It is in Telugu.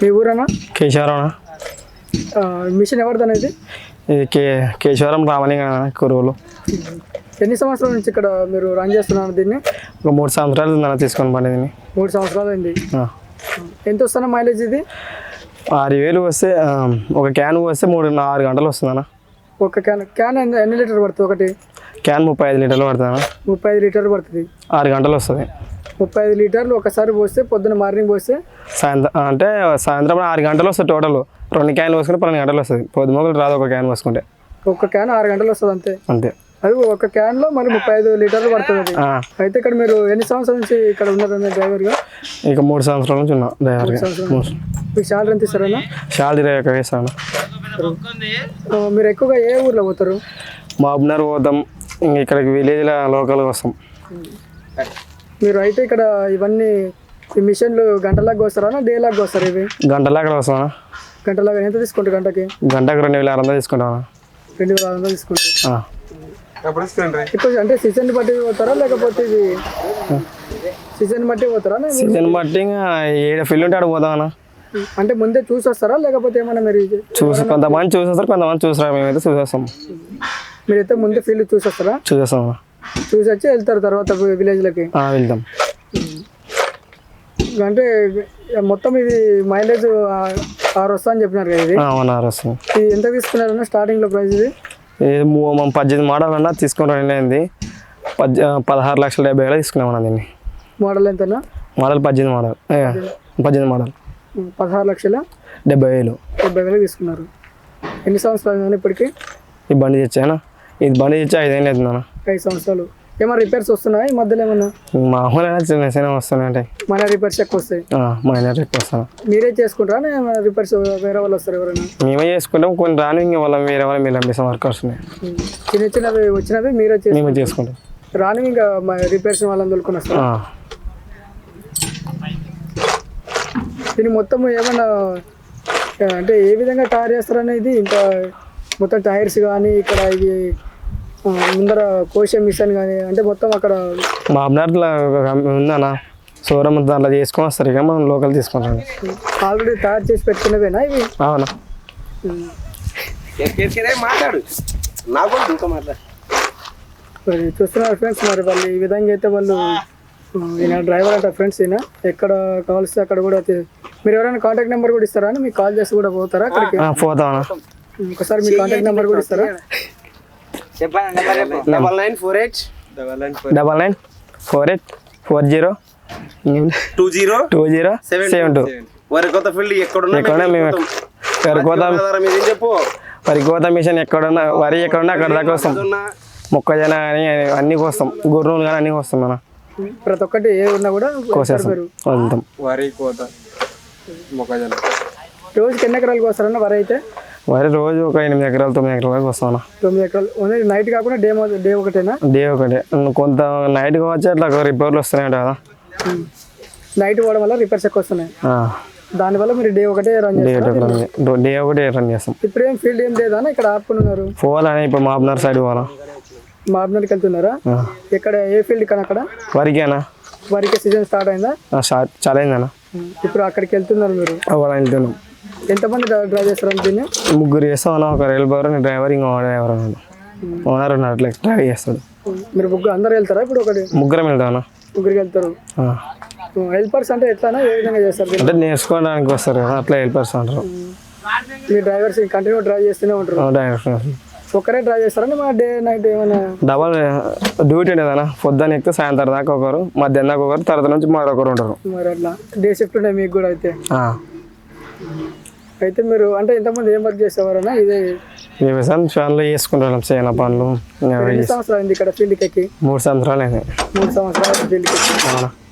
మీ ఊరన్నా? కేశవరం మిషన్ ఎవరిది అనేది? ఇది కే కేశవరం రామలింగ కురువులు. ఎన్ని సంవత్సరాల నుంచి ఇక్కడ మీరు రన్ చేస్తున్నారు దీన్ని? ఒక మూడు సంవత్సరాలు ఉందన్న తీసుకొని పండి దీన్ని. మూడు సంవత్సరాలు అయింది. ఎంత వస్తున్నా మైలేజ్ ఇది? ఆరు వేలు వస్తే ఒక క్యాన్ వస్తే మూడు ఆరు గంటలు వస్తుందన్న. ఒక క్యాన్ క్యాన్ ఎన్ని లీటర్ పడుతుంది ఒకటి? క్యాన్ ముప్పై ఐదు లీటర్లు పడుతుందన్న. ముప్పై ఐదు లీటర్ పడుతుంది. ఆరు గంటలు వస్తుంది. ముప్పై ఐదు లీటర్లు ఒకసారి పోస్తే పొద్దున మార్నింగ్ పోస్తే? సాయంత్రం అంటే సాయంత్రం ఆరు గంటలు వస్తుంది టోటల్. రెండు క్యాన్లు పోసుకుంటే పన్నెండు గంటలు వస్తుంది పొద్దుమొగలు రాదు ఒక క్యాన్ పోసుకుంటే. ఒక క్యాన్ ఆరు గంటలు వస్తుంది అంతే. అంతే. అది ఒక క్యాన్లో మరి ముప్పై ఐదు లీటర్లు పడుతుంది అయితే ఇక్కడ మీరు ఎన్ని సంవత్సరాల నుంచి ఇక్కడ ఉన్నారన్న డ్రైవర్గా? ఇక మూడు సంవత్సరాల నుంచి ఉన్నా డ్రైవర్గా. మూడు మీకు శాలరీ ఎంత ఇస్తారన్నా? ఇరవై ఒక వేసాను ఆ, మీరు ఎక్కువగా ఏ ఊర్లో పోతారు? మాబ్నర్ పోతాం. ఇంక ఇక్కడికి విలేజ్లో లోకల్గా వస్తాం. మీరు అయితే ఇక్కడ ఇవన్నీ ఈ మిషన్లు గంటలాగా వస్తారా డే లాగా వస్తారు ఇవి? గంటలా అక్కడ వస్తామా గంటలాగా ఎంత తీసుకుంటారు గంటకి? గంటకు రెండు వేల ఆరు వందలు తీసుకుంటామా రెండు వేల ఆరు వందలు తీసుకుంటారు. ఎక్కువ అంటే సీజన్ బట్టి పోతారా? లేకపోతే ఇది సీజన్ బట్టి పోతారా? సీజన్ బట్టి ఇంకా ఏడ ఫీల్డ్ ఉంటే ఆడ పోతామన్నా అంటే ముందే చూసి వస్తారా లేకపోతే ఏమైనా మీరు చూసి కొంతమంది చూసేస్తారు కొంతమంది చూసారు మేమైతే చూసేస్తాం. మీరైతే ముందే ఫీల్డ్ చూసి వస్తారా చూసేస్తాం చూసి వచ్చి వెళ్తారు తర్వాత విలేజ్లకి. వెళ్తాం అంటే మొత్తం ఇది మైలేజ్ ఆరు వస్తా అని చెప్పినారు కదా ఇది. ఆ, అవునారు వస్తుంది ఇది ఎంత తీసుకున్నారన్న స్టార్టింగ్లో ప్రైస్ ఇది? మనం పద్దెనిమిది మోడల్ అన్నా తీసుకుని పద్ పదహారు లక్షల డెబ్బై వేలు తీసుకున్నామన్నా దీన్ని. మోడల్ ఎంతనా మోడల్ పద్దెనిమిది మోడల్. పద్దెనిమిది. మోడల్. పదహారు లక్షల డెబ్బై వేలు. డెబ్బై వేలు తీసుకున్నారు. ఎన్ని సంవత్సరాలు ఇప్పటికి? ఈ బండి తెచ్చానా? ఇది బండి తెచ్చి ఐదేళ్ళు అవుతుందన్న ఐదు సంవత్సరాలు. ఏమైనా రిపేర్స్ వస్తున్నాయి? ఈ మధ్యలో ఏమన్నా? మామూలుగా చిన్న చిన్న వస్తున్నాయి మన రిపేర్స్ ఎక్కువ వస్తాయి. మైనర్ ఎక్కువ వస్తాను మీరే చేసుకుంటారా? రిపేర్స్ వేరే వాళ్ళు వస్తారు ఎవరైనా? మేమే చేసుకుంటాం కొన్ని రాని ఇంకా వాళ్ళ వేరే వాళ్ళు మీరు పంపిస్తాం వర్కర్స్. చిన్న చిన్నవి వచ్చినవి మీరే చేసి మేమే చేసుకుంటాం. రాని ఇంకా రిపేర్స్ వాళ్ళని దొరుకుని వస్తారు? ఆ. దీని మొత్తం ఏమన్నా అంటే ఏ విధంగా తయారు చేస్తారనేది ఇంకా మొత్తం టైర్స్ కానీ ఇక్కడ ఇది ముందర కోశ మిషన్ కానీ అంటే మొత్తం అక్కడ మా అబ్నార్లో ఉందన్న. షోరూమ్ దాంట్లో చేసుకొని వస్తారు ఇక మనం లోకల్ తీసుకుంటాం. ఆల్రెడీ తయారు చేసి పెట్టుకున్నవేనా ఇవి? అవునా. మాట్లాడు నాకు కూడా ఇంకా మాట్లాడు మరి చూస్తున్నారు ఫ్రెండ్స్ మరి వాళ్ళు ఈ విధంగా అయితే వాళ్ళు ఈయన డ్రైవర్ అంట ఫ్రెండ్స్ ఈయన. ఎక్కడ కావాల్సి అక్కడ కూడా మీరు ఎవరైనా కాంటాక్ట్ నెంబర్ కూడా ఇస్తారా? అని మీకు కాల్ చేసి కూడా పోతారా? అక్కడికి? పోతామన్నా ఒకసారి మీ కాంటాక్ట్ నెంబర్ కూడా ఇస్తారా? చెప్పండి double nine four eight double nine double nine four eight four zero two zero two zero seven two వరి కొత్త ఫీల్డ్ ఎక్కడున్నా ఎక్కడున్నా మేము వరికోత మీరేం చెప్పు? వరికోత మిషన్ ఎక్కడున్నా వరి ఎక్కడున్నా అక్కడ దాకా వస్తాం. మొక్కజొన్న కానీ అన్నీ కోస్తాం. గుర్రులు కానీ అన్నీ కోస్తాం మనం ప్రతి ఒక్కటి ఏ ఉన్నా కూడా కోసేస్తాం. వదులుతాం. వరి కోత మొక్కజొన్న. రోజుకి ఎన్ని ఎకరాలకు వస్తారన్న వరి అయితే? వరి రోజు ఒక ఎనిమిది ఎకరాలు తొమ్మిది ఎకరాల వరకు వస్తాం అన్న. తొమ్మిది ఎకరాలు. ఓన్లీ నైట్ కాకుండా డే డే ఒకటేనా? డే ఒకటి. కొంత నైట్కి వచ్చి అట్లా రిపేర్లు వస్తున్నాయి కదా. నైట్ పోవడం వల్ల రిపేర్స్ ఎక్కువ వస్తున్నాయి. దానివల్ల మీరు డే ఒకటే రన్ చేస్తారు? డే ఒకటి రన్ చేస్తాం. ఇప్పుడు ఏం ఫీల్డ్ ఏం లేదా ఇక్కడ ఆపుకుని ఉన్నారు? పోవాలని ఇప్పుడు మాబ్నర్ సైడ్ పోవాలా. మాబ్నర్కి వెళ్తున్నారా? ఆ. ఎక్కడ ఏ ఫీల్డ్ కానీ అక్కడ? వరికేనా వరికి సీజన్ స్టార్ట్ అయిందా? స్టార్ట్ చాలా అయిందన్న ఇప్పుడు అక్కడికి వెళ్తున్నారు మీరు. వెళ్తున్నాం. ఎంతమంది డ్రైవ్ చేస్తారు దీన్ని? ముగ్గురు చేస్తాం అన్న ఒక రైలు డ్రైవర్ డ్రైవర్ ఇంకా డ్రైవర్ ఓనర్ ఉన్నాడు అట్లా డ్రైవ్ చేస్తాడు. మీరు ముగ్గురు అందరు వెళ్తారా ఇప్పుడు ఒకటి? ముగ్గురం వెళ్తాం అన్న. ముగ్గురికి వెళ్తారు. హెల్పర్స్ అంటే ఎట్లానా? ఏ విధంగా చేస్తారు? అంటే నేర్చుకోవడానికి వస్తారు కదా అట్లా హెల్పర్స్ అంటారు. మీ డ్రైవర్స్ కంటిన్యూ డ్రైవ్ చేస్తూనే ఉంటారు. డ్రైవర్ ఒక్కరే డ్రైవ్ చేస్తారా? మా డే నైట్ ఏమైనా? డబల్ డ్యూటీ ఉండేదన్న పొద్దున్న ఎక్కితే సాయంత్రం దాకా ఒకరు మధ్యాహ్నం దాకా ఒకరు తర్వాత నుంచి మరొకరు ఉంటారు. మరి అట్లా. డే షిఫ్ట్ ఉన్నాయి మీకు కూడా అయితే. అయితే మీరు అంటే ఇంతమంది ఏం వర్క్ చేసేవారన్నా? ఇదే వ్యవసాయం ఫ్యాన్లో చేసుకుంటాం చేయాల పనులు? సంవత్సరాలు ఇక్కడ ఫీల్డ్కి ఎక్కి మూడు సంవత్సరాలు మూడు సంవత్సరాలు ఫీల్డ్కి ఎక్కి